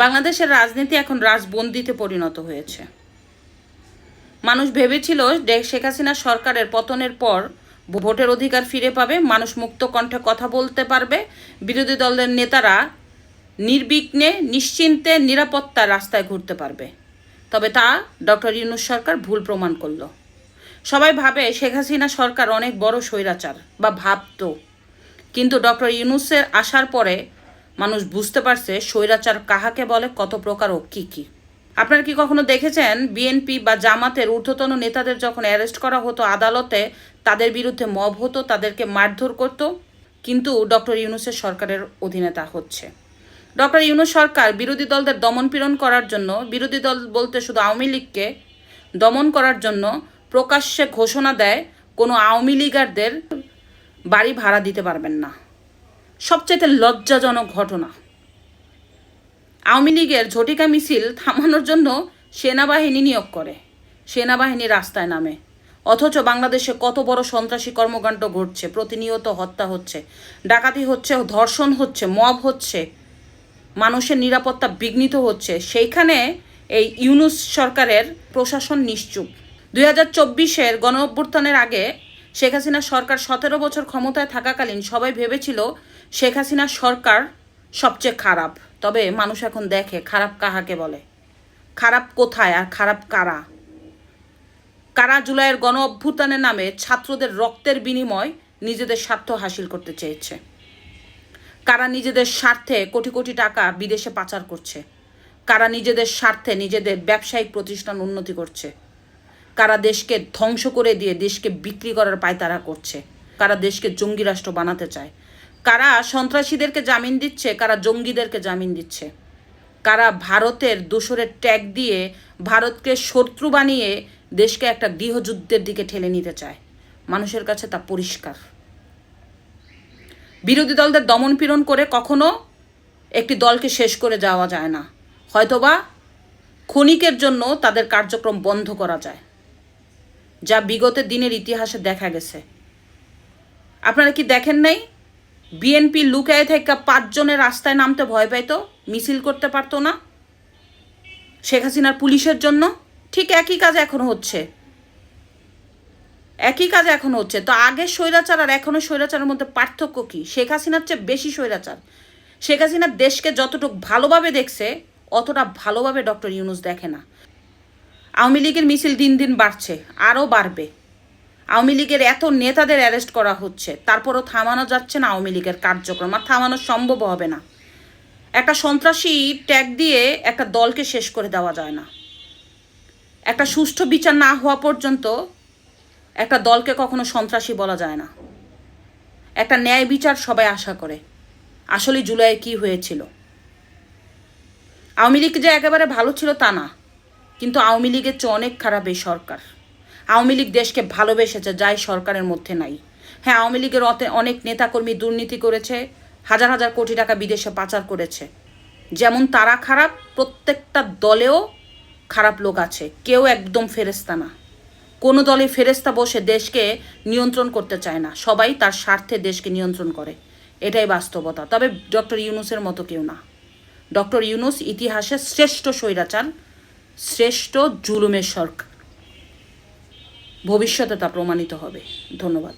বাংলাদেশের রাজনীতি এখন রাজবন্দিতে পরিণত হয়েছে। মানুষ ভেবেছিল শেখ হাসিনা সরকারের পতনের পর ভোটের অধিকার ফিরে পাবে, মানুষ মুক্ত কণ্ঠে কথা বলতে পারবে। বিরোধী দলের নেতারা নির্বিঘ্নে, নিশ্চিন্তে, নিরাপত্তার রাস্তায় ঘুরতে পারবে। তবে তা ডক্টর ইউনুস সরকার ভুল প্রমাণ করল। সবাই ভাবে শেখ হাসিনা সরকার অনেক বড় স্বৈরাচার বা ভাবতো। কিন্তু ডক্টর ইউনুসের আসার পরে মানুষ বুঝতে পারছে স্বৈরাচার কাহাকে বলে, কত প্রকার ও কী কী। আপনারা কি কখনো দেখেছেন, বিএনপি বা জামাতের ঊর্ধ্বতন নেতাদের যখন অ্যারেস্ট করা হতো আদালতে, তাদের বিরুদ্ধে মব হতো, তাদেরকে মারধর করতো? কিন্তু ডক্টর ইউনুসের সরকারের অধীনে তা হচ্ছে। ডক্টর ইউনুস সরকার বিরোধী দলদের দমনপীড়ন করার জন্য, বিরোধী দল বলতে শুধু আওয়ামী লীগকে দমন করার জন্য প্রকাশ্যে ঘোষণা দেয়, কোনো আওয়ামী লীগারদের বাড়ি ভাড়া দিতে পারবেন না। সবচেয়ে লজ্জাজনক ঘটনা। আওয়ামী লীগের ঝটিকা মিছিল থামানোর জন্য সেনাবাহিনী নিয়োগ করে, সেনাবাহিনী রাস্তায় নামে। অথচ বাংলাদেশে কত বড় সন্ত্রাসী কর্মকাণ্ড ঘটছে, প্রতিনিয়ত হত্যা হচ্ছে, ডাকাতি হচ্ছে, ধর্ষণ হচ্ছে, মব হচ্ছে, মানুষের নিরাপত্তা বিঘ্নিত হচ্ছে। সেইখানে এই ইউনুস সরকারের প্রশাসন নিশ্চুপ। দুই হাজার চব্বিশের গণ আগে শেখ হাসিনা সরকার সতেরো বছর ক্ষমতায় থাকাকালীন সবাই ভেবেছিল শেখ হাসিনা সরকার সবচেয়ে খারাপ। তবে মানুষ এখন দেখে, খারাপ কাহাকে বলে? খারাপ কোথায় আর খারাপ কারা? কারা জুলাইয়ের গণ অভ্যুত্থানের নামে ছাত্রদের রক্তের বিনিময় নিজেদের স্বার্থ হাসিল করতে চেয়েছে? কারা নিজেদের স্বার্থে কোটি কোটি টাকা বিদেশে পাচার করছে? কারা নিজেদের স্বার্থে নিজেদের ব্যবসায়িক প্রতিষ্ঠান উন্নতি করছে? কারা দেশকে ধ্বংস করে দিয়ে দেশকে বিক্রি করার পায়তারা করছে? কারা দেশকে জঙ্গি রাষ্ট্র বানাতে চায়? কারা সন্ত্রাসীদেরকে জামিন দিচ্ছে, কারা জঙ্গিদেরকে জামিন দিচ্ছে? কারা ভারতের দোসরের ট্যাগ দিয়ে ভারতকে শত্রু বানিয়ে দেশকে একটা গৃহযুদ্ধের দিকে ঠেলে নিতে চায়? মানুষের কাছে তা পরিষ্কার। বিরোধী দলদের দমনপীড়ন করে কখনো একটি দলকে শেষ করে যাওয়া যায় না। হয়তোবা ক্ষণিকের জন্য তাদের কার্যক্রম বন্ধ করা যায়, যা বিগত দিনের ইতিহাসে দেখা গেছে। আপনারা কি দেখেন নাই? বিএনপি লুকায় থেকে পাঁচজনের রাস্তায় নামতে ভয় পাইতো, মিছিল করতে পারতো না। শেখ হাসিনার পুলিশের জন্য ঠিক একই কাজ এখন হচ্ছে। একই কাজ এখন হচ্ছে। তো আগে স্বৈরাচার আর এখনও স্বৈরাচারের মধ্যে পার্থক্য কি? শেখ হাসিনার চেয়ে বেশি স্বৈরাচার। শেখ হাসিনার দেশকে যতটুকু ভালোভাবে দেখছে, অতটা ভালোভাবে ডক্টর ইউনুস দেখে না। আওয়ামী লীগের মিছিল দিন দিন বাড়ছে, আরও বাড়বে। আওয়ামী লীগের এত নেতাদের অ্যারেস্ট করা হচ্ছে, তারপরও থামানো যাচ্ছে না আওয়ামী লীগের কার্যক্রম, আর থামানো সম্ভব হবে না। একটা সন্ত্রাসী ট্যাগ দিয়ে একটা দলকে শেষ করে দেওয়া যায় না। একটা সুষ্ঠু বিচার না হওয়া পর্যন্ত একটা দলকে কখনো সন্ত্রাসী বলা যায় না। একটা ন্যায় বিচার সবাই আশা করে। আসলে জুলাইয়ে কি হয়েছিল? আওয়ামী লীগ যে একেবারে ভালো ছিল তা না, কিন্তু আওয়ামী লীগের চেয়ে অনেক খারাপ এই সরকার। আওয়ামী লীগ দেশকে ভালোবেসেছে, যাই সরকারের মধ্যে নাই। হ্যাঁ আওয়ামী লীগের অনেক নেতাকর্মী দুর্নীতি করেছে, হাজার হাজার কোটি টাকা বিদেশে পাচার করেছে। যেমন তারা খারাপ, প্রত্যেকটা দলেও খারাপ লোক আছে, কেউ একদম ফেরেস্তা না। কোনো দলে ফেরেস্তা বসে দেশকে নিয়ন্ত্রণ করতে চায় না, সবাই তার স্বার্থে দেশকে নিয়ন্ত্রণ করে। এটাই বাস্তবতা। তবে ডক্টর ইউনুসের মতো কেউ না। ডক্টর ইউনুস ইতিহাসে শ্রেষ্ঠ স্বৈরাচার, শ্রেষ্ঠ জুলুমের সরকার। ভবিষ্যতে তা প্রমাণিত হবে। ধন্যবাদ।